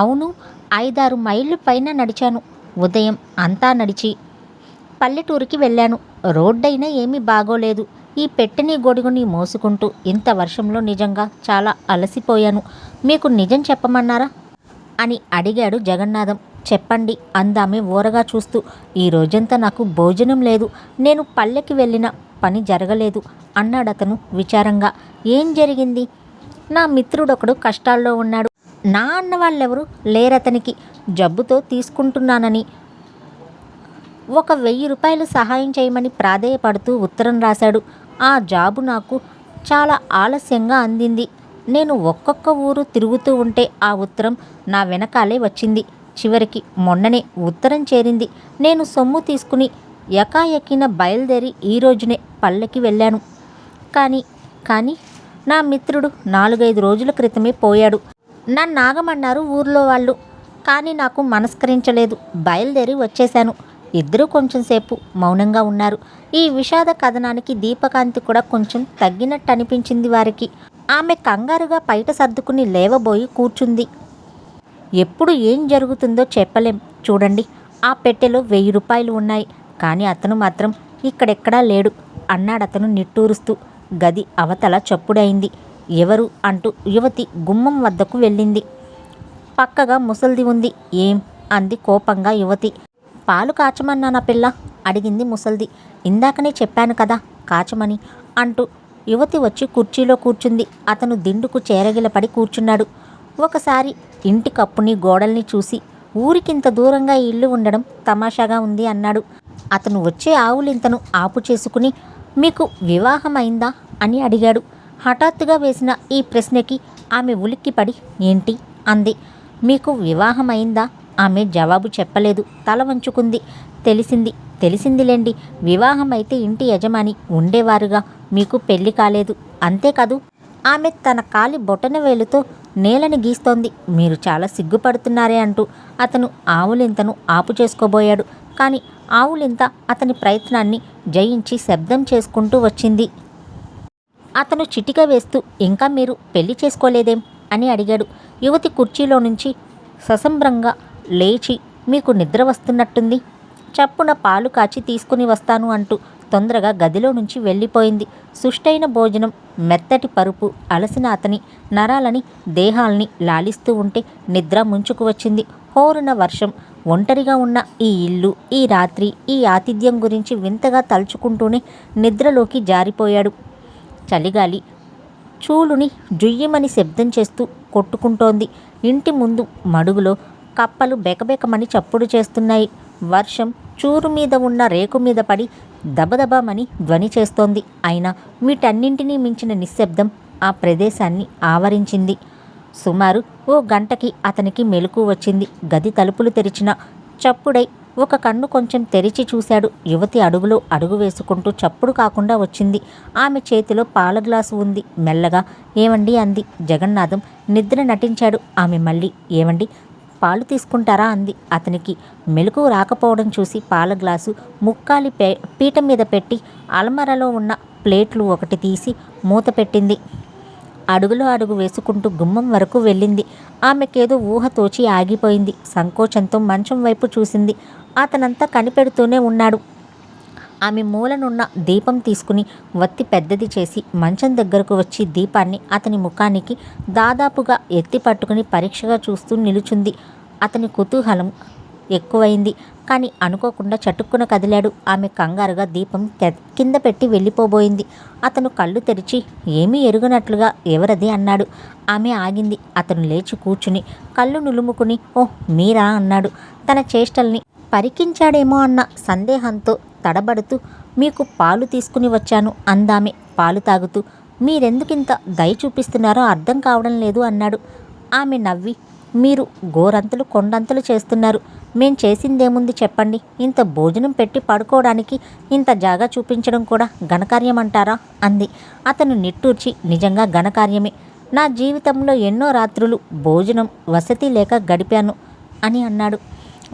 అవును ఐదారు మైళ్ళు పైన నడిచాను. ఉదయం అంతా నడిచి పల్లెటూరికి వెళ్ళాను. రోడ్డైనా ఏమీ బాగోలేదు. ఈ పెట్టెని గొడుగుని మోసుకుంటూ ఇంత వర్షంలో నిజంగా చాలా అలసిపోయాను. మీకు నిజం చెప్పమన్నారా? అని అడిగాడు జగన్నాథం. చెప్పండి అందామె ఊరగా చూస్తూ. ఈ రోజంతా నాకు భోజనం లేదు. నేను పల్లెకి వెళ్ళిన పని జరగలేదు అన్నాడతను విచారంగా. ఏం జరిగింది? నా మిత్రుడొకడు కష్టాల్లో ఉన్నాడు. నా అన్న వాళ్ళెవరు? లేరతనికి జబ్బుతో తీసుకుంటున్నానని. ఒక వెయ్యి రూపాయలు సహాయం చేయమని ప్రాధేయపడుతూ ఉత్తరం రాశాడు. ఆ జాబు నాకు చాలా ఆలస్యంగా అందింది. నేను ఒక్కొక్క ఊరు తిరుగుతూ ఉంటే ఆ ఉత్తరం నా వెనకాలే వచ్చింది. చివరికి మొన్ననే ఉత్తరం చేరింది. నేను సొమ్ము తీసుకుని ఎకాయకిన బయలుదేరి ఈ రోజునే పల్లెకి వెళ్ళాను. కానీ కానీ నా మిత్రుడు నాలుగైదు రోజుల క్రితమే పోయాడు. నన్ను నాగమన్నారు ఊర్లో వాళ్ళు. కానీ నాకు మనస్కరించలేదు. బయలుదేరి వచ్చేశాను. ఇద్దరూ కొంచెంసేపు మౌనంగా ఉన్నారు. ఈ విషాద కథనానికి దీపకాంతి కూడా కొంచెం తగ్గినట్టు అనిపించింది వారికి. ఆమె కంగారుగా బయట సర్దుకుని లేవబోయి కూర్చుంది. ఎప్పుడు ఏం జరుగుతుందో చెప్పలేం. చూడండి ఆ పెట్టెలో వెయ్యి రూపాయలు ఉన్నాయి. కానీ అతను మాత్రం ఇక్కడెక్కడా లేడు. అన్నాడతను నిట్టూరుస్తూ. గది అవతల చప్పుడైంది. ఎవరు అంటూ యువతి గుమ్మం వద్దకు వెళ్ళింది. పక్కగా ముసల్ది ఉంది. ఏం? అంది కోపంగా యువతి. పాలు కాచమన్నానా పిల్ల? అడిగింది ముసల్ది. ఇందాకనే చెప్పాను కదా కాచమని అంటూ యువతి వచ్చి కుర్చీలో కూర్చుంది. అతను దిండుకు చేరగిలపడి కూర్చున్నాడు. ఒకసారి ఇంటి కప్పుని గోడల్ని చూసి ఊరికింత దూరంగా ఇల్లు ఉండడం తమాషాగా ఉంది అన్నాడు. అతను వచ్చే ఆవులింతను ఆపు చేసుకుని మీకు వివాహమైందా? అని అడిగాడు. హఠాత్తుగా వేసిన ఈ ప్రశ్నకి ఆమె ఉలిక్కిపడి ఏంటి? అంది. మీకు వివాహమైందా? ఆమె జవాబు చెప్పలేదు. తల వంచుకుంది. తెలిసింది తెలిసిందిలేండి. వివాహమైతే ఇంటి యజమాని ఉండేవారుగా. మీకు పెళ్ళి కాలేదు. అంతేకాదు ఆమె తన కాలి బొటన వేలుతో నేలని గీస్తోంది. మీరు చాలా సిగ్గుపడుతున్నారే అంటూ అతను ఆవులింతను ఆపు చేసుకోబోయాడు. కానీ ఆవులింత అతని ప్రయత్నాన్ని జయించి శబ్దం చేసుకుంటూ వచ్చింది. అతను చిటిక వేస్తూ ఇంకా మీరు పెళ్ళి చేసుకోలేదేం? అని అడిగాడు. యువతి కుర్చీలో నుంచి ససంబ్రంగా లేచి మీకు నిద్ర వస్తున్నట్టుంది. చప్పున పాలు కాచి తీసుకుని వస్తాను అంటూ తొందరగా గదిలో నుంచి వెళ్ళిపోయింది. సుష్టైన భోజనం మెత్తటి పరుపు అలసిన అతని నరాలని దేహాల్ని లాలిస్తూ ఉంటే నిద్ర ముంచుకు వచ్చింది. హోరున వర్షం ఒంటరిగా ఉన్న ఈ ఇల్లు ఈ రాత్రి ఈ ఆతిథ్యం గురించి వింతగా తలుచుకుంటూనే నిద్రలోకి జారిపోయాడు. చలిగాలి. చూలుని జుయ్యమని శబ్దం చేస్తూ కొట్టుకుంటోంది. ఇంటి ముందు మడుగులో కప్పలు బెకబెకమని చప్పుడు చేస్తున్నాయి. వర్షం చూరు మీద ఉన్న రేకు మీద పడి దబదబమని ధ్వని చేస్తోంది. అయినా వీటన్నింటినీ మించిన నిశ్శబ్దం ఆ ప్రదేశాన్ని ఆవరించింది. సుమారు ఓ గంటకి అతనికి మెలకు వచ్చింది. గది తలుపులు తెరిచిన చప్పుడై ఒక కన్ను కొంచెం తెరిచి చూశాడు. యువతి అడుగులో అడుగు వేసుకుంటూ చప్పుడు కాకుండా వచ్చింది. ఆమె చేతిలో పాల గ్లాసు ఉంది. మెల్లగా ఏమండి? అంది. జగన్నాథం నిద్ర నటించాడు. ఆమె మళ్ళీ ఏమండి? పాలు తీసుకుంటారా? అంది. అతనికి మెలకు రాకపోవడం చూసి పాల గ్లాసు ముక్కాలి పే పీట మీద పెట్టి అలమరలో ఉన్న ప్లేట్లు ఒకటి తీసి మూత పెట్టింది. అడుగులో అడుగు వేసుకుంటూ గుమ్మం వరకు వెళ్ళింది. ఆమెకేదో ఊహ తోచి ఆగిపోయింది. సంకోచంతో మంచం వైపు చూసింది. అతనంతా కనిపెడుతూనే ఉన్నాడు. ఆమె మూలనున్న దీపం తీసుకుని వత్తి పెద్దది చేసి మంచం దగ్గరకు వచ్చి దీపాన్ని అతని ముఖానికి దాదాపుగా ఎత్తి పట్టుకుని పరీక్షగా చూస్తూ నిలుచుంది. అతని కుతూహలం ఎక్కువైంది. కానీ అనుకోకుండా చటుక్కున కదిలాడు. ఆమె కంగారుగా దీపం కింద పెట్టి వెళ్ళిపోబోయింది. అతను కళ్ళు తెరిచి ఏమీ ఎరుగనట్లుగా ఎవరది? అన్నాడు. ఆమె ఆగింది. అతను లేచి కూర్చుని కళ్ళు నులుముకుని ఓ మీరా? అన్నాడు. తన చేష్టల్ని పరికించాడేమో అన్న సందేహంతో తడబడుతూ మీకు పాలు తీసుకుని వచ్చాను అందామె పాలు తాగుతూ. మీరెందుకింత దయ చూపిస్తున్నారో అర్థం కావడం లేదు అన్నాడు. ఆమె నవ్వి మీరు గోరంతలు కొండంతలు చేస్తున్నారు. మేం చేసిందేముంది చెప్పండి. ఇంత భోజనం పెట్టి పడుకోవడానికి ఇంత జాగా చూపించడం కూడా ఘనకార్యం అంటారా అంది. అతను నిట్టూర్చి నిజంగా ఘనకార్యమే. నా జీవితంలో ఎన్నో రాత్రులు భోజనం వసతి లేక గడిపాను అని అన్నాడు.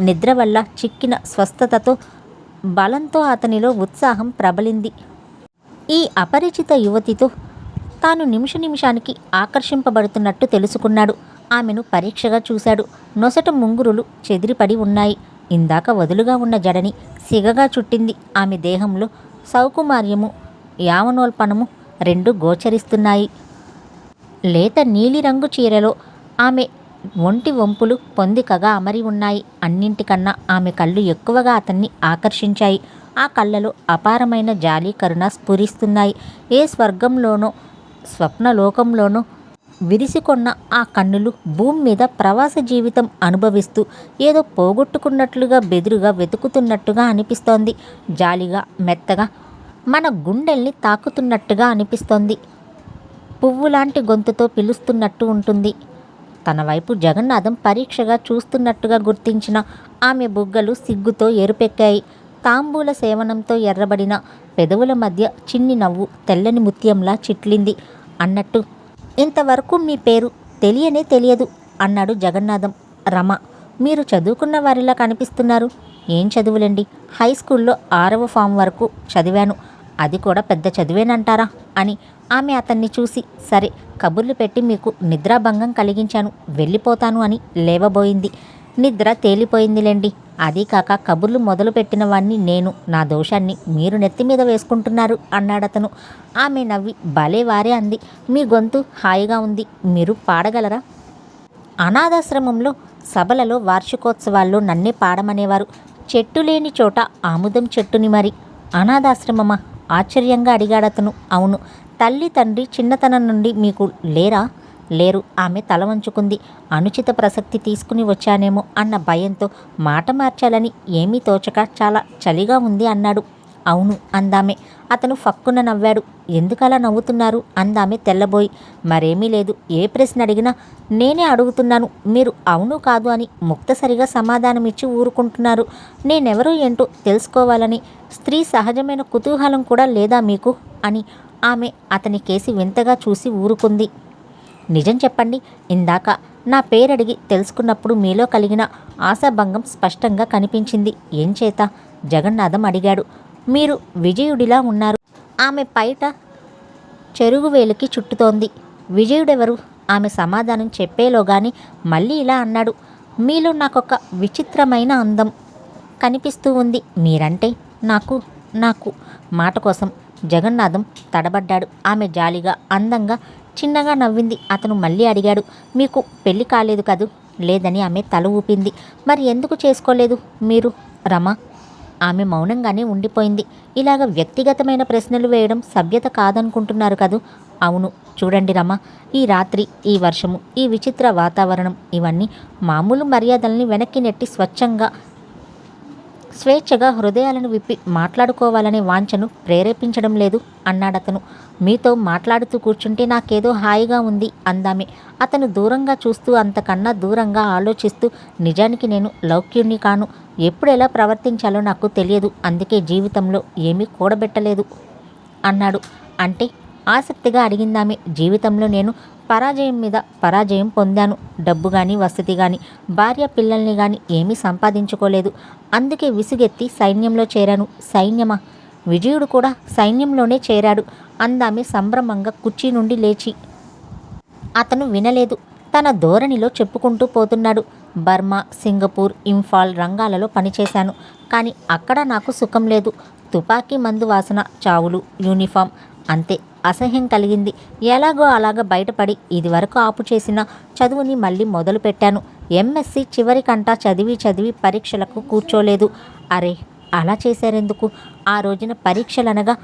నిద్ర వల్ల చిక్కిన స్వస్థతతో బలంతో అతనిలో ఉత్సాహం ప్రబలింది. ఈ అపరిచిత యువతితో తాను నిమిష నిమిషానికి ఆకర్షింపబడుతున్నట్టు తెలుసుకున్నాడు. ఆమెను పరీక్షగా చూశాడు. నొసట ముంగురులు చెదిరిపడి ఉన్నాయి. ఇందాక వదులుగా ఉన్న జడని సిగగా చుట్టింది. ఆమె దేహంలో సౌకుమార్యము యావనోల్పనము రెండు గోచరిస్తున్నాయి. లేత నీలిరంగు చీరలో ఆమె ఒంటి వంపులు పొందికగా అమరి ఉన్నాయి. అన్నింటికన్నా ఆమె కళ్ళు ఎక్కువగా అతన్ని ఆకర్షించాయి. ఆ కళ్ళలో అపారమైన జాలి కరుణ స్ఫురిస్తున్నాయి. ఏ స్వర్గంలోనో స్వప్నలోకంలోనో విరిసికొన్న ఆ కన్నులు భూమి మీద ప్రవాస జీవితం అనుభవిస్తూ ఏదో పోగొట్టుకున్నట్లుగా బెదురుగా వెతుకుతున్నట్టుగా అనిపిస్తోంది. జాలిగా మెత్తగా మన గుండెల్ని తాకుతున్నట్టుగా అనిపిస్తోంది. పువ్వులాంటి గొంతుతో పిలుస్తున్నట్టు ఉంటుంది. తన వైపు జగన్నాథం పరీక్షగా చూస్తున్నట్టుగా గుర్తించిన ఆమె బుగ్గలు సిగ్గుతో ఎరుపెక్కాయి. తాంబూల సేవనంతో ఎర్రబడిన పెదవుల మధ్య చిన్ని నవ్వు తెల్లని ముత్యంలా చిట్లింది. అన్నట్టు ఇంతవరకు మీ పేరు తెలియనే తెలియదు అన్నాడు జగన్నాథం. రమ మీరు చదువుకున్న వారిలా కనిపిస్తున్నారు. ఏం చదువులండి? హై స్కూల్లో ఆరవ ఫామ్ వరకు చదివాను. అది కూడా పెద్ద చదివేనంటారా అని ఆమె అతన్ని చూసి సరే కబుర్లు పెట్టి మీకు నిద్రాభంగం కలిగించాను వెళ్ళిపోతాను అని లేవబోయింది. నిద్ర తేలిపోయిందిలేండి. అదీ కాక కబుర్లు మొదలుపెట్టిన వాణ్ణి నేను నా దోషాన్ని మీరు నెత్తి మీద వేసుకుంటున్నారు అన్నాడతను. ఆమె నవ్వి భలే వారే అంది. మీ గొంతు హాయిగా ఉంది మీరు పాడగలరా? అనాథాశ్రమంలో సభలలో వార్షికోత్సవాల్లో నన్నే పాడమనేవారు. చెట్టు లేని చోట ఆముదం చెట్టుని మరి. అనాథాశ్రమమా? ఆశ్చర్యంగా అడిగాడతను అవును తల్లి తండ్రి చిన్నతనం నుండి మీకు లేరా? లేరు. ఆమె తల వంచుకుంది. అనుచిత ప్రసక్తి తీసుకుని వచ్చానేమో అన్న భయంతో మాట మార్చాలని ఏమీ తోచక చాలా చలిగా ఉంది అన్నాడు. అవును అందామె. అతను ఫక్కున నవ్వాడు. ఎందుకలా నవ్వుతున్నారు? అందామె తెల్లబోయి. మరేమీ లేదు. ఏ ప్రశ్న అడిగినా నేనే అడుగుతున్నాను. మీరు అవును కాదు అని ముక్తసరిగా సమాధానమిచ్చి ఊరుకుంటున్నారు. నేనెవరో ఏంటో తెలుసుకోవాలని. స్త్రీ సహజమైన కుతూహలం కూడా లేదా మీకు? అని ఆమె అతని కేసి వింతగా చూసి ఊరుకుంది. నిజం చెప్పండి. ఇందాక నా పేరడిగి తెలుసుకున్నప్పుడు మీలో కలిగిన ఆశాభంగం స్పష్టంగా కనిపించింది. ఏం చేత? జగన్నాథం అడిగాడు. మీరు విజయుడిలా ఉన్నారు. ఆమె పైట చెరుగు వేలుకి చుట్టుతోంది. విజయుడెవరు? ఆమె సమాధానం చెప్పేలోగాని మళ్ళీ ఇలా అన్నాడు. మీలో నాకొక విచిత్రమైన అందం కనిపిస్తూ ఉంది. మీరంటే నాకు నాకు మాట కోసం జగన్నాథం తడబడ్డాడు. ఆమె జాలిగా అందంగా చిన్నగా నవ్వింది. అతను మళ్ళీ అడిగాడు మీకు పెళ్ళి కాలేదు కదూ? లేదని ఆమె తల ఊపింది. మరి ఎందుకు చేసుకోలేదు మీరు రమ? ఆమె మౌనంగానే ఉండిపోయింది. ఇలాగ వ్యక్తిగతమైన ప్రశ్నలు వేయడం సభ్యత కాదనుకుంటున్నారు కదూ? అవును. చూడండి రమ ఈ రాత్రి ఈ వర్షము ఈ విచిత్ర వాతావరణం ఇవన్నీ మామూలు మర్యాదల్ని వెనక్కి నెట్టి స్వచ్ఛంగా స్వేచ్ఛగా హృదయాలను విప్పి మాట్లాడుకోవాలనే వాంఛను ప్రేరేపించడం లేదు అన్నాడతను. మీతో మాట్లాడుతూ కూర్చుంటే నాకేదో హాయిగా ఉంది అందామే. అతను దూరంగా చూస్తూ అంతకన్నా దూరంగా ఆలోచిస్తూ నిజానికి నేను లౌక్యుణ్ణి కాను. ఎప్పుడు ఎలా ప్రవర్తించాలో నాకు తెలియదు. అందుకే జీవితంలో ఏమీ కూడబెట్టలేదు అన్నాడు. అంటే ఆసక్తిగా అడిగిందామె. జీవితంలో నేను పరాజయం మీద పరాజయం పొందాను. డబ్బు కానీ వసతి కానీ భార్య పిల్లల్ని కానీ ఏమీ సంపాదించుకోలేదు. అందుకే విసుగెత్తి సైన్యంలో చేరాను. సైన్యమా? విజయుడు కూడా సైన్యంలోనే చేరాడు. అందామె సంభ్రమంగా కుర్చీ నుండి లేచి అతను వినలేదు. తన ధోరణిలో చెప్పుకుంటూ పోతున్నాడు. బర్మా సింగపూర్ ఇంఫాల్ రంగాలలో పనిచేశాను. కానీ అక్కడ నాకు సుఖం లేదు. తుపాకీ మందు వాసన చావులు యూనిఫామ్ అంతే అసహ్యం కలిగింది. ఎలాగో అలాగ బయటపడి ఇదివరకు ఆపు చేసిన చదువుని మళ్ళీ మొదలుపెట్టాను. ఎంఎస్సి చివరికంటా చదివి చదివి పరీక్షలకు కూర్చోలేదు. అరే అలా చేశారెందుకు? ఆ రోజున పరీక్షలనగా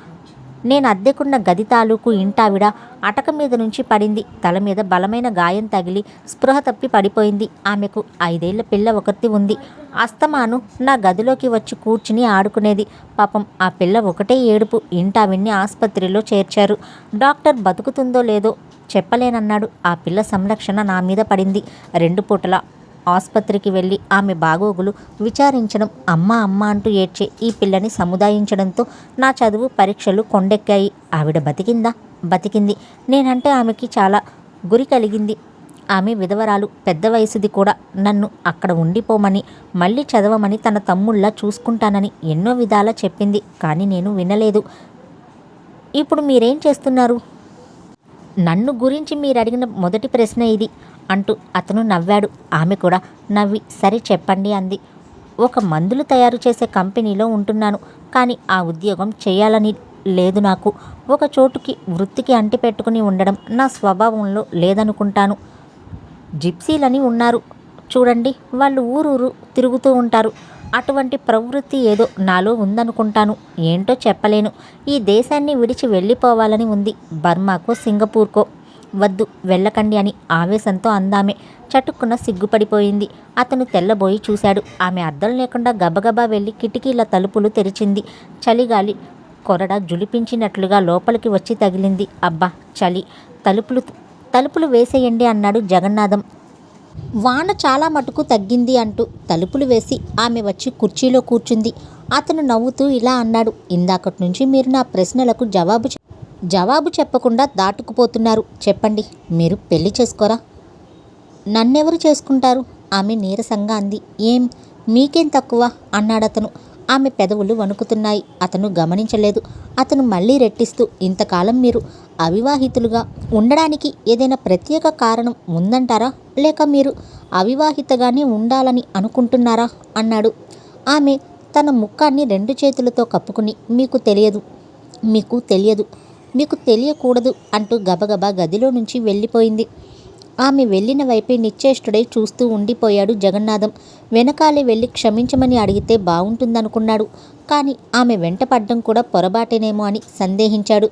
నేను అద్దెకున్న గది తాలూకు ఇంటావిడ అటక మీద నుంచి పడింది. తల మీద బలమైన గాయం తగిలి స్పృహ తప్పి పడిపోయింది. ఆమెకు ఐదేళ్ళ పిల్ల ఒకటి ఉంది. అస్తమాను నా గదిలోకి వచ్చి కూర్చుని ఆడుకునేది. పాపం ఆ పిల్ల ఒకటే ఏడుపు ఇంటావిడ్ని ఆసుపత్రిలో చేర్చారు. డాక్టర్ బతుకుతుందో లేదో చెప్పలేనన్నాడు. ఆ పిల్ల సంరక్షణ నా మీద పడింది. రెండు పూటల ఆసుపత్రికి వెళ్ళి ఆమె బాగోగులు విచారించడం అమ్మ అమ్మ అంటూ ఏడ్చే ఈ పిల్లని సముదాయించడంతో నా చదువు పరీక్షలు కొండెక్కాయి. ఆవిడ బతికిందా? బతికింది. నేనంటే ఆమెకి చాలా గురి కలిగింది. ఆమె విధవరాలు పెద్ద వయసుది కూడా. నన్ను అక్కడ ఉండిపోమని మళ్ళీ చదవమని తన తమ్ముళ్ళ చూసుకుంటానని ఎన్నో విధాలా చెప్పింది. కానీ నేను వినలేదు. ఇప్పుడు మీరేం చేస్తున్నారు? నన్ను గురించి మీరు అడిగిన మొదటి ప్రశ్న ఇది. అంటూ అతను నవ్వాడు. ఆమె కూడా నవ్వి సరే చెప్పండి అంది. ఒక మందులు తయారు చేసే కంపెనీలో ఉంటున్నాను కానీ ఆ ఉద్యోగం చేయాలని లేదు నాకు. ఒక చోటుకి వృత్తికి అంటిపెట్టుకుని ఉండడం నా స్వభావంలో లేదనుకుంటాను. జిప్సీలని ఉన్నారు. చూడండి వాళ్ళు ఊరూరు తిరుగుతూ ఉంటారు. అటువంటి ప్రవృత్తి ఏదో నాలో ఉందనుకుంటాను. ఏంటో చెప్పలేను. ఈ దేశాన్ని విడిచి వెళ్ళిపోవాలని ఉంది. బర్మాకో సింగపూర్కో. వద్దు వెళ్ళకండి అని ఆవేశంతో అందామె చటుక్కున సిగ్గుపడిపోయింది. అతను తెల్లబోయి చూశాడు. ఆమె అద్దం లేకుండా గబగబా వెళ్ళి కిటికీల తలుపులు తెరిచింది. చలిగాలి కొరడ జులిపించినట్లుగా లోపలికి వచ్చి తగిలింది. అబ్బా చలి. తలుపులు తలుపులు వేసేయండి అన్నాడు జగన్నాథం. వాన చాలా మటుకు తగ్గింది అంటూ తలుపులు వేసి ఆమె వచ్చి కుర్చీలో కూర్చుంది. అతను నవ్వుతూ ఇలా అన్నాడు. ఇందాకటి నుంచి మీరు నా ప్రశ్నలకు జవాబు జవాబు చెప్పకుండా దాటుకుపోతున్నారు. చెప్పండి మీరు పెళ్ళి చేసుకోరా? నన్నెవరు చేసుకుంటారు? ఆమె నీరసంగా అంది. ఏం? మీకేం తక్కువ? అన్నాడతను ఆమె పెదవులు వణుకుతున్నాయి. అతను గమనించలేదు. అతను మళ్ళీ రెట్టిస్తూ ఇంతకాలం మీరు అవివాహితులుగా ఉండడానికి ఏదైనా ప్రత్యేక కారణం ఉందంటారా? లేక మీరు అవివాహితగానే ఉండాలని అనుకుంటున్నారా? అన్నాడు. ఆమె తన ముఖాన్ని రెండు చేతులతో కప్పుకుని మీకు తెలియదు. మీకు తెలియదు. మీకు తెలియకూడదు అంటూ గబగబా గదిలో నుంచి వెళ్ళిపోయింది. ఆమె వెళ్ళిన వైపే నిశ్చేష్టుడై చూస్తూ ఉండిపోయాడు జగన్నాథం. వెనకాలే వెళ్ళి క్షమించమని అడిగితే బాగుంటుందనుకున్నాడు కానీ ఆమె వెంటపడ్డం కూడా పొరబాటేనేమో అని సందేహించాడు.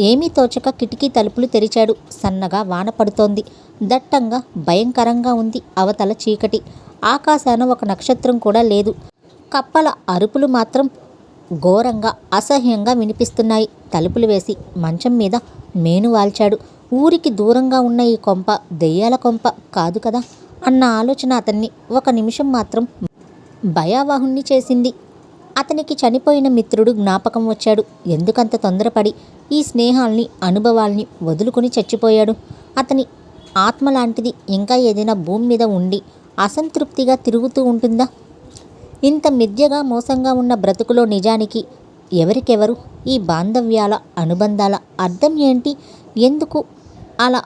ఏమీ తోచక కిటికీ తలుపులు తెరిచాడు. సన్నగా వాన పడుతోంది. దట్టంగా భయంకరంగా ఉంది అవతల చీకటి. ఆకాశాన ఒక నక్షత్రం కూడా లేదు. కప్పల అరుపులు మాత్రం ఘోరంగా అసహ్యంగా వినిపిస్తున్నాయి. తలుపులు వేసి మంచం మీద మేను వాల్చాడు. ఊరికి దూరంగా ఉన్న ఈ కొంప దెయ్యాల కొంప కాదు కదా? అన్న ఆలోచన అతన్ని ఒక నిమిషం మాత్రం భయావాహుణ్ణి చేసింది. అతనికి చనిపోయిన మిత్రుడు జ్ఞాపకం వచ్చాడు. ఎందుకంత తొందరపడి ఈ స్నేహాల్ని అనుభవాల్ని వదులుకుని చచ్చిపోయాడు. అతని ఆత్మ లాంటిది ఇంకా ఏదైనా భూమి మీద ఉండి అసంతృప్తిగా తిరుగుతూ ఉంటుందా? ఇంత మిథ్యగా మోసంగా ఉన్న బ్రతుకులో నిజానికి ఎవరికెవరు? ఈ బాంధవ్యాల అనుబంధాల అర్థం ఏంటి? ఎందుకు అలా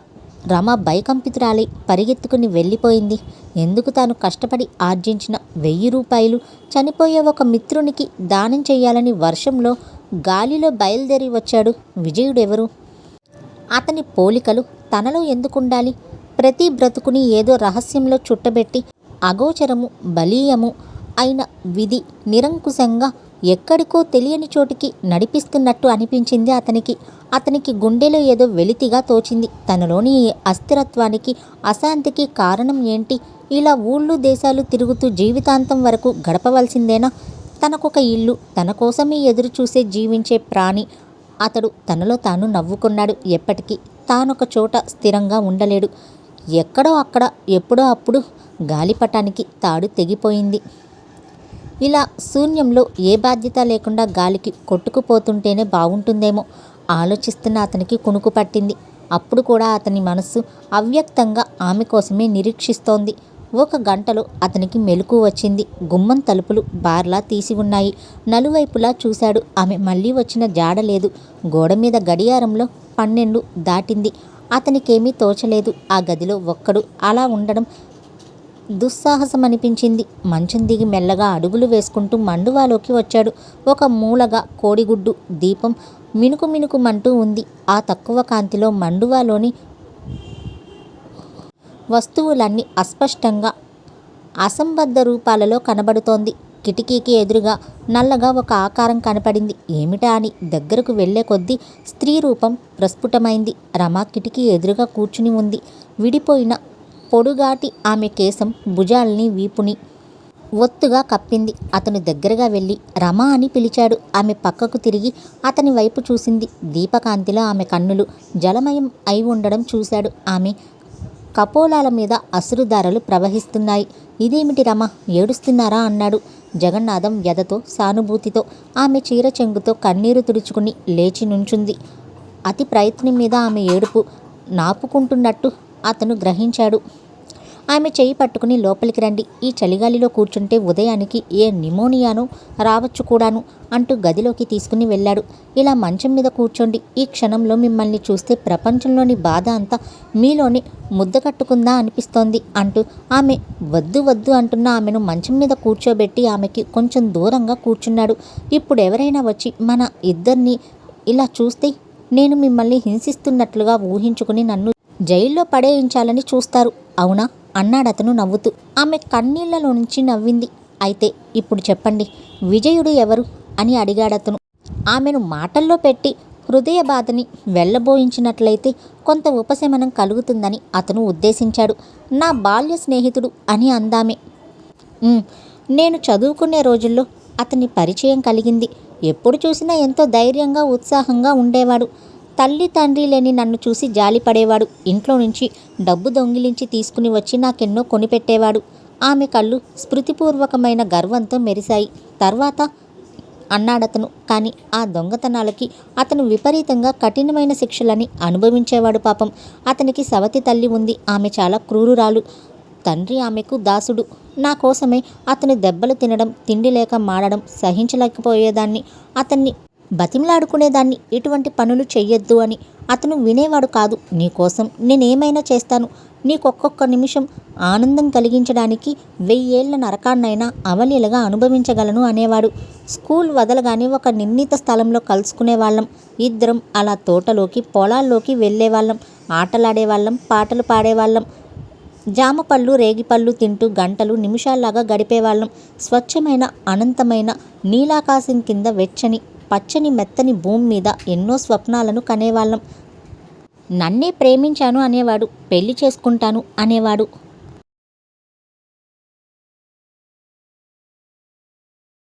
రమ భయకంపితురాలి పరిగెత్తుకుని వెళ్ళిపోయింది? ఎందుకు తాను కష్టపడి ఆర్జించిన వెయ్యి రూపాయలు చనిపోయే ఒక మిత్రునికి దానం చేయాలని వర్షంలో గాలిలో బయలుదేరి వచ్చాడు విజయుడెవరు? అతని పోలికలు తనలో ఎందుకుండాలి? ప్రతి బ్రతుకుని ఏదో రహస్యంలో చుట్టబెట్టి అగోచరము బలీయము అయిన విధి నిరంకుశంగా ఎక్కడికో తెలియని చోటికి నడిపిస్తున్నట్టు అనిపించింది అతనికి. అతనికి గుండెలో ఏదో వెలితిగా తోచింది. తనలోని అస్థిరత్వానికి అశాంతికి కారణం ఏంటి? ఇలా ఊళ్ళు దేశాలు తిరుగుతూ జీవితాంతం వరకు గడపవలసిందేనా? తనకొక ఇల్లు తన కోసమే ఎదురు చూసే జీవించే ప్రాణి అతడు తనలో తాను నవ్వుకున్నాడు. ఎప్పటికీ తానొక చోట స్థిరంగా ఉండలేడు. ఎక్కడో అక్కడ ఎప్పుడో అప్పుడు గాలిపటానికి తాడు తెగిపోయింది. ఇలా శూన్యంలో ఏ బాధ్యత లేకుండా గాలికి కొట్టుకుపోతుంటేనే బాగుంటుందేమో ఆలోచిస్తున్న అతనికి కునుకు పట్టింది. అప్పుడు కూడా అతని మనస్సు అవ్యక్తంగా ఆమె కోసమే నిరీక్షిస్తోంది. ఒక గంటలో అతనికి మెలకు వచ్చింది. గుమ్మం తలుపులు బార్లా తీసి ఉన్నాయి. నలువైపులా చూశాడు. ఆమె మళ్ళీ వచ్చిన జాడ లేదు. గోడ మీద గడియారంలో పన్నెండు దాటింది. అతనికేమీ తోచలేదు. ఆ గదిలో ఒక్కడు అలా ఉండడం దుస్సాహసం అనిపించింది మంచం దిగి మెల్లగా అడుగులు వేసుకుంటూ మండువాలోకి వచ్చాడు. ఒక మూలగా కోడిగుడ్డు దీపం మినుకు మినుకుమంటూ ఉంది. ఆ తక్కువ కాంతిలో మండువాలోని వస్తువులన్నీ అస్పష్టంగా అసంబద్ధ రూపాలలో కనబడుతోంది. కిటికీకి ఎదురుగా నల్లగా ఒక ఆకారం కనపడింది. ఏమిటా అని దగ్గరకు వెళ్ళే కొద్దీ స్త్రీ రూపం ప్రస్ఫుటమైంది. రమ కిటికీ ఎదురుగా కూర్చుని ఉంది. విడిపోయిన పొడుగాటి ఆమె కేశం భుజాల్ని వీపుని ఒత్తుగా కప్పింది. అతను దగ్గరగా వెళ్ళి రమా అని పిలిచాడు. ఆమె పక్కకు తిరిగి అతని వైపు చూసింది. దీపకాంతిలో ఆమె కన్నులు జలమయం అయి ఉండడం చూశాడు. ఆమె కపోలాల మీద అసురుధారలు ప్రవహిస్తున్నాయి. ఇదేమిటి రమ ఏడుస్తున్నారా? అన్నాడు. జగన్నాథం వ్యధతో సానుభూతితో ఆమె చీర చెంగుతో కన్నీరు తుడుచుకుని లేచి నుంచుంది. అతి ప్రయత్నం మీద ఆమె ఏడుపు నాపుకుంటున్నట్టు అతను గ్రహించాడు. ఆమె చేయి పట్టుకుని లోపలికి రండి. ఈ చలిగాలిలో కూర్చుంటే ఉదయానికి ఏ నిమోనియాను రావచ్చు కూడాను అంటూ గదిలోకి తీసుకుని వెళ్ళాడు. ఇలా మంచం మీద కూర్చోండి. ఈ క్షణంలో మిమ్మల్ని చూస్తే ప్రపంచంలోని బాధ అంతా మీలోని ముద్ద కట్టుకుందా అనిపిస్తోంది అంటూ ఆమె వద్దు వద్దు అంటున్న ఆమెను మంచం మీద కూర్చోబెట్టి ఆమెకి కొంచెం దూరంగా కూర్చున్నాడు. ఇప్పుడు ఎవరైనా వచ్చి మన ఇద్దరిని ఇలా చూస్తే నేను మిమ్మల్ని హింసిస్తున్నట్లుగా ఊహించుకుని నన్ను జైల్లో పడేయించాలని చూస్తారు. అవునా? అన్నాడతను నవ్వుతూ. ఆమె కన్నీళ్ళలో నుంచి నవ్వింది. అయితే ఇప్పుడు చెప్పండి విజయుడు ఎవరు? అని అడిగాడతను. ఆమెను మాటల్లో పెట్టి హృదయ బాధని వెళ్ళబోయించినట్లయితే కొంత ఉపశమనం కలుగుతుందని అతను ఉద్దేశించాడు. నా బాల్య స్నేహితుడు అని అందామే. నేను చదువుకునే రోజుల్లో అతని పరిచయం కలిగింది. ఎప్పుడు చూసినా ఎంతో ధైర్యంగా ఉత్సాహంగా ఉండేవాడు. తల్లి తండ్రి లేని నన్ను చూసి జాలిపడేవాడు ఇంట్లో నుంచి డబ్బు దొంగిలించి తీసుకుని వచ్చి నాకెన్నో కొనిపెట్టేవాడు. ఆమె కళ్ళు స్మృతిపూర్వకమైన గర్వంతో మెరిశాయి. తర్వాత అన్నాడతను. కానీ ఆ దొంగతనాలకి అతను విపరీతంగా కఠినమైన శిక్షలని అనుభవించేవాడు పాపం. అతనికి సవతి తల్లి ఉంది. ఆమె చాలా క్రూరురాలు. తండ్రి ఆమెకు దాసుడు. నా కోసమే అతను దెబ్బలు తినడం తిండి లేక మాడడం సహించలేకపోయేదాన్ని. అతన్ని బతిమలాడుకునేదాన్ని ఇటువంటి పనులు చెయ్యొద్దు అని. అతను వినేవాడు కాదు నీకోసం నేనేమైనా చేస్తాను. నీకొక్కొక్క నిమిషం ఆనందం కలిగించడానికి వెయ్యేళ్ళ నరకాన్నైనా అవలీలగా అనుభవించగలను అనేవాడు. స్కూల్ వదలగానే ఒక నిర్ణీత స్థలంలో కలుసుకునేవాళ్ళం. ఇద్దరం అలా తోటలోకి పొలాల్లోకి వెళ్ళేవాళ్ళం. ఆటలాడేవాళ్ళం పాటలు పాడేవాళ్ళం. జామ పళ్ళు రేగిపళ్ళు తింటూ గంటలు నిమిషాల్లాగా గడిపేవాళ్ళం. స్వచ్ఛమైన అనంతమైన నీలాకాశం కింద వెచ్చని పచ్చని మెత్తని భూమి మీద ఎన్నో స్వప్నాలను కనేవాళ్ళం. నన్నే ప్రేమించాను అనేవాడు పెళ్ళి చేసుకుంటాను అనేవాడు.